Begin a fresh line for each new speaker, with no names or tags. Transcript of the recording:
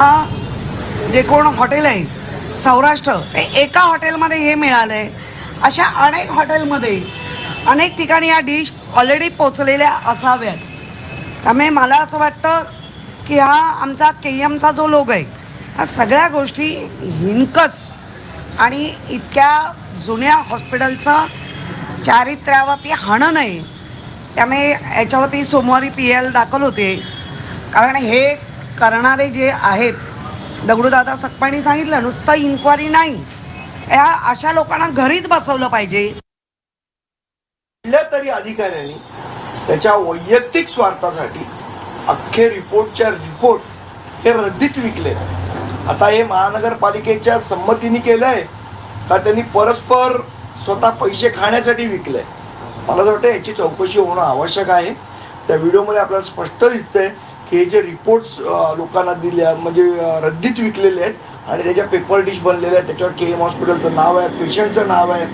जे कोण हॉटेल आहे सौराष्ट्र एका हॉटेलमध्ये हे मिळालंय. अशा अनेक हॉटेलमध्ये अनेक ठिकाणी या डिश ऑलरेडी पोचलेल्या असाव्यात. त्यामुळे मला असं वाटतं की हा आमचा के एमचा जो लोग आहे हा सगळ्या गोष्टी हिनकस आणि इतक्या जुन्या हॉस्पिटलचं चारित्र्यावरती हाणं नाही. त्यामुळे याच्यावरती सोमवारी पी एल दाखल होते. कारण हे करणारे जे आहेत दगडूदादा सकपाणी सांगितलं नुसतं इन्क्वायरी नाही. या अशा लोकांना घरीच बसवलं पाहिजे.
तरी अधिकाऱ्यांनी त्याच्या वैयक्तिक स्वार्थासाठी अख्खे रिपोर्टच्या रिपोर्ट हे रद्दीत विकले. आता हे महानगरपालिकेच्या संमतीने केलं आहे का त्यांनी परस्पर स्वतः पैसे खाण्यासाठी विकलंय? मला असं वाटतं याची चौकशी होणं आवश्यक आहे. त्या व्हिडिओमध्ये आपल्याला स्पष्ट दिसतंय की हे जे रिपोर्ट्स लोकांना दिल्या म्हणजे रद्दीत विकलेले आहेत आणि त्याच्या पेपर डिश बनलेल्या आहेत त्याच्यावर के एम हॉस्पिटलचं नाव आहे पेशंटचं नाव आहे